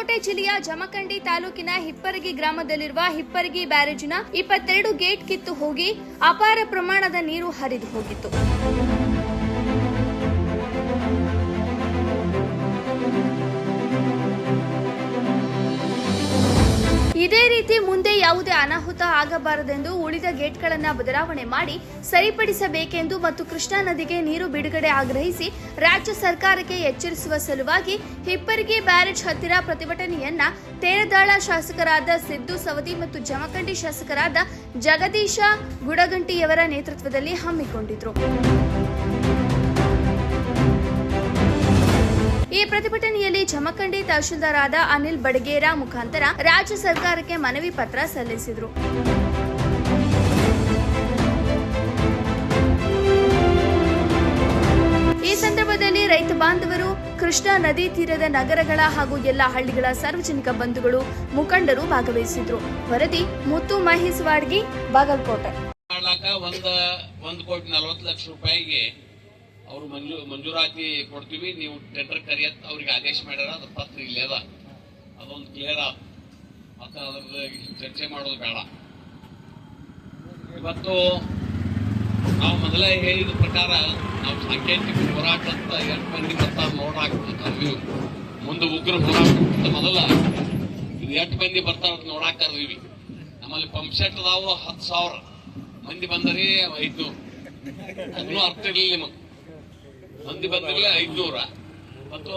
ಬಾಗಲಕೋಟೆ ಜಿಲ್ಲೆಯ ಜಮಖಂಡಿ ತಾಲೂಕಿನ ಹಿಪ್ಪರಗಿ ಗ್ರಾಮದಲ್ಲಿರುವ ಹಿಪ್ಪರಗಿ ಬ್ಯಾರೇಜಿನ ಇಪ್ಪತ್ತೆರಡು ಗೇಟ್ ಕಿತ್ತು ಹೋಗಿ ಅಪಾರ ಪ್ರಮಾಣದ ನೀರು ಹರಿದು ಹೋಗಿತ್ತು. ಇದೇ ರೀತಿ ಮುಂದೆ ಯಾವುದೇ ಅನಾಹುತ ಆಗಬಾರದೆಂದು ಉಳಿದ ಗೇಟ್ಗಳನ್ನು ಬದಲಾವಣೆ ಮಾಡಿ ಸರಿಪಡಿಸಬೇಕೆಂದು ಮತ್ತು ಕೃಷ್ಣಾ ನದಿಗೆ ನೀರು ಬಿಡುಗಡೆ ಆಗ್ರಹಿಸಿ ರಾಜ್ಯ ಸರ್ಕಾರಕ್ಕೆ ಎಚ್ಚರಿಸುವ ಸಲುವಾಗಿ ಹಿಪ್ಪರಗಿ ಬ್ಯಾರೇಜ್ ಹತ್ತಿರ ಪ್ರತಿಭಟನೆಯನ್ನ ತೇರದಾಳ ಶಾಸಕರಾದ ಸಿದ್ದು ಸವದಿ ಮತ್ತು ಜಮಖಂಡಿ ಶಾಸಕರಾದ ಜಗದೀಶ ಗುಡಗಂಟಿಯವರ ನೇತೃತ್ವದಲ್ಲಿ ಹಮ್ಮಿಕೊಂಡಿದ್ರು. ಈ ಪ್ರತಿಭಟನೆಯಲ್ಲಿ ಜಮಖಂಡಿ ತಹಶೀಲ್ದಾರಾದ ಅನಿಲ್ ಬಡಗೇರ ಮುಖಾಂತರ ರಾಜ್ಯ ಸರ್ಕಾರಕ್ಕೆ ಮನವಿ ಪತ್ರ ಸಲ್ಲಿಸಿದರು. ಈ ಸಂದರ್ಭದಲ್ಲಿ ರೈತ ಬಾಂಧವರು, ಕೃಷ್ಣಾ ನದಿ ತೀರದ ನಗರಗಳ ಹಾಗೂ ಎಲ್ಲ ಹಳ್ಳಿಗಳ ಸಾರ್ವಜನಿಕ ಬಂಧುಗಳು, ಮುಖಂಡರು ಭಾಗವಹಿಸಿದ್ರು. ವರದಿ ಮುತ್ತು ಮಹೇಶ್ ವಾಡ್ಗಿ, ಬಾಗಲಕೋಟೆ. ಮಾಡ್ಲಾಕ ಒಂದ, ಒಂದ್ ಕೋಟಿ ನಲವತ್ತು ಲಕ್ಷ ರೂಪಾಯಿಗೆ ಅವ್ರು ಮಂಜು, ಮಂಜೂರಾತಿ ಕೊಡ್ತೀವಿ, ನೀವು ಟೆಂಡರ್ ಕರಿಯತ್, ಅವ್ರಿಗೆ ಆದೇಶ ಮಾಡ್ಯಾರ, ಅದ್ರ ಪತ್ರ ಇಲ್ಲೇ ಅದ. ಅದೊಂದು ಕ್ಲಿಯರ್ ಆದ ಮತ್ತೆ ಚರ್ಚೆ ಮಾಡೋದು ಬೇಡ. ಇವತ್ತು ನಾವು ಮೊದಲೇ ಹೇಳಿದ ಪ್ರಕಾರ ನಾವು ಸಾಂಕೇತಿಕ ಹೋರಾಟ ಅಂತ ಎಂಟು ಮಂದಿ ಬರ್ತಾ ನೋಡಾಕ ಕರ್ದೀವಿ ಮುಂದೆ ಉಗ್ರ ಹೋರಾಟ ಅಂತ ಮೊದಲ. ಇದು ಎಂಟು ಮಂದಿ ಬರ್ತಾರ ಅಂತ ನೋಡಾಕ ಕರ್ದೀವಿ. ನಮ್ಮಲ್ಲಿ ಪಂಪ್ ಸೆಟ್ ಅದಾವು ಹತ್ತು ಸಾವಿರ. ಮಂದಿ ಬಂದರಿ ಐದು ಅದನ್ನು ಅರ್ಥ ಇರಲಿಲ್ಲ ನಿಮಗೆ. ಮಂದಿ ಬಂದಿರ್ಲಿ ಐದ್ನೂರ. ಮತ್ತು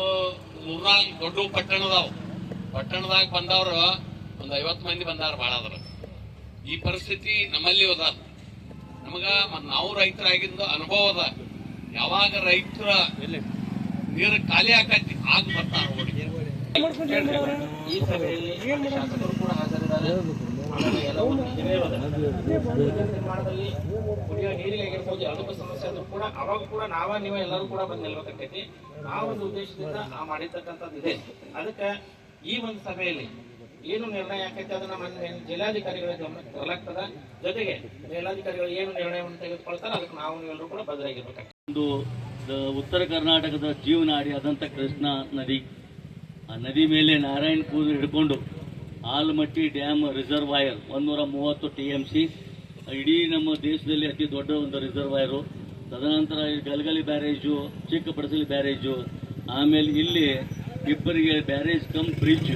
ಮೂರ್ನಾಲ್ಕು ದೊಡ್ಡ ಪಟ್ಟಣ ಅದಾವು ಪಟ್ಟಣದಾಗ ಬಂದವರು ಒಂದು ಐವತ್ತು ಮಂದಿ ಬಂದಾರ ಭಾಳ ಅದ್ರ ಈ ಪರಿಸ್ಥಿತಿ ನಮ್ಮಲ್ಲಿ ಅದ. ನಮಗ ಮತ್ತು ನಾವು ರೈತರಾಗಿಂದ ಅನುಭವ ಅದ. ಯಾವಾಗ ರೈತರ ನೀರು ಖಾಲಿ ಆಕತಿ, ಆಗ ಬರ್ತಾರ ಓಡಿ ಈ ಸಭೆಯಲ್ಲಿ ಶಾಸಕರು ಕೂಡ ಹಾಜರಿದ್ದಾರೆ ಕುಡಿಯುವ ನೀರಿಗೆ ಆಗಿರ್ಬೋದು ಯಾವುದಕ್ಕೂ ಸಮಸ್ಯೆ ಆದ್ರೂ ಕೂಡ ಅವಾಗ ಕೂಡ ನಾವ ನೀವ ಎಲ್ಲರೂ ಕೂಡ ಬಂದು ನಿಲ್ಬೇಕಾಕೈತಿ ಆ ಒಂದು ಉದ್ದೇಶದಿಂದ ಆ ಮಾಡಿರ್ತಕ್ಕಂಥದ್ದು ಇದೆ ಅದಕ್ಕೆ ಈ ಒಂದು ಸಭೆಯಲ್ಲಿ ಏನು ನಿರ್ಣಯ ಆಕೈತಿ ಅದನ್ನ ನಮ್ಮ ಜಿಲ್ಲಾಧಿಕಾರಿಗಳ ಗಮನಕ್ಕೆ ತರಲಾಗ್ತದ ಜೊತೆಗೆ ಜಿಲ್ಲಾಧಿಕಾರಿಗಳು ಏನು ನಿರ್ಣಯವನ್ನು ತೆಗೆದುಕೊಳ್ತಾರೆ ಅದಕ್ಕೆ ನಾವು ಎಲ್ಲರೂ ಕೂಡ ಬದಲಾಗಿರ್ಬೇಕಾಗ್ತದೆ ಒಂದು ಉತ್ತರ ಕರ್ನಾಟಕದ ಜೀವನಾಡಿ ಆದಂಥ ಕೃಷ್ಣಾ ನದಿ ಆ ನದಿ ಮೇಲೆ ನಾರಾಯಣ ಕೂದಲು ಹಿಡ್ಕೊಂಡು ಆಲಮಟ್ಟಿ ಡ್ಯಾಮ್ ರಿಸರ್ವಾಯರ್ ಒಂದೂರ ಮೂವತ್ತು ಟಿ ಎಂ ಸಿ. ಇಡೀ ನಮ್ಮ ದೇಶದಲ್ಲಿ ಅತಿ ದೊಡ್ಡ ಒಂದು ರಿಸರ್ವಾಯರು. ತದನಂತರ ಈ ಗಲಗಲಿ ಬ್ಯಾರೇಜು, ಚಿಕ್ಕಪಡಸಲಿ ಬ್ಯಾರೇಜು. ಆಮೇಲೆ ಇಲ್ಲಿ ಇಬ್ಬರಿಗೆ ಬ್ಯಾರೇಜ್ ಕಮ್ ಬ್ರಿಡ್ಜ್,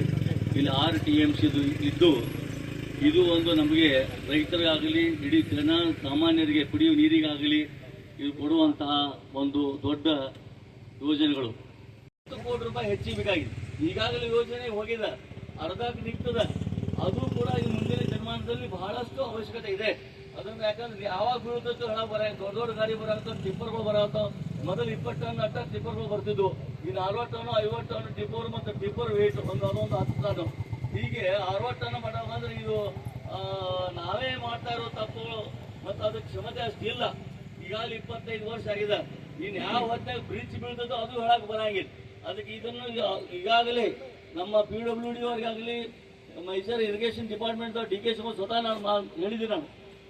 ಇಲ್ಲಿ ಆರು ಟಿ ಎಂ ಸಿದು ಇದ್ದು, ಇದು ಒಂದು ನಮಗೆ ರೈತರಿಗಾಗಲಿ, ಇಡೀ ಜನ ಸಾಮಾನ್ಯರಿಗೆ ಕುಡಿಯುವ ನೀರಿಗಾಗಲಿ, ಇದು ಕೊಡುವಂತಹ ಒಂದು ದೊಡ್ಡ ಯೋಜನೆಗಳು. ಕೋಟಿ ರೂಪಾಯಿ ಹೆಚ್ಚಿಬೇಕಾಗಿದೆ ಈಗಾಗಲೇ ಯೋಜನೆ ಹೋಗಿದ. ಅರ್ಧಕ್ಕೆ ನಿಂತದ. ಅದು ಕೂಡ ಈ ಮುಂದಿನ ಜನ್ಮಾನದಲ್ಲಿ ಬಹಳಷ್ಟು ಅವಶ್ಯಕತೆ ಇದೆ. ಅದನ್ನ ಯಾಕಂದ್ರೆ ಯಾವಾಗ ಬೀಳುತ್ತೋ ಹಣ ಬರ, ದೊಡ್ಡ ದೊಡ್ಡ ಗಾಡಿ ಬರತ್ತೋ ಟಿಪ್ಪರ್ಗಳು ಬರತ್ತೋ ಮೊದಲು ಇಪ್ಪತ್ತು ಟನ್ ಅಟ್ಟ ಟಿಪ್ಪರ್ಗಳು ಬರ್ತಿದ್ವು. ಈ ನಲ್ವತ್ತು ಟನ್ ಐವತ್ತು ಟನ್ ಟಿಪ್ಪರ್ ಮತ್ತು ಟಿಪ್ಪರ್ ವೇಟ್ ಒಂದು ಅದೊಂದು ಹತ್ತು ಟನ್ ಹೀಗೆ ಅರವತ್ತು ಟನ್ ಮಟ ಬಂದ್ರೆ ಇದು ನಾವೇ ಮಾಡ್ತಾ ಇರೋ ತಪ್ಪುಗಳು ಮತ್ತು ಅದಕ್ಕೆ ಕ್ಷಮತೆ ಅಷ್ಟಿಲ್ಲ. ಈಗಾಗಲೇ ಇಪ್ಪತ್ತೈದು ವರ್ಷ ಆಗಿದೆ. ಇನ್ನು ಯಾವ ಹೊತ್ತಾಗ ಬ್ರಿಡ್ಜ್ ಬೀಳ್ತದೋ ಅದು ಹೇಳಕ್ಕೆ ಬರಂಗಿಲ್ಲ. ಅದಕ್ಕೆ ಇದನ್ನು ಈಗ- ಈಗಾಗಲೇ ನಮ್ಮ P W D Mysuru irrigation department D K ಸ್ವತಃ ನಾನು ಹೇಳಿದ್ದೀನಿ ನಾನು.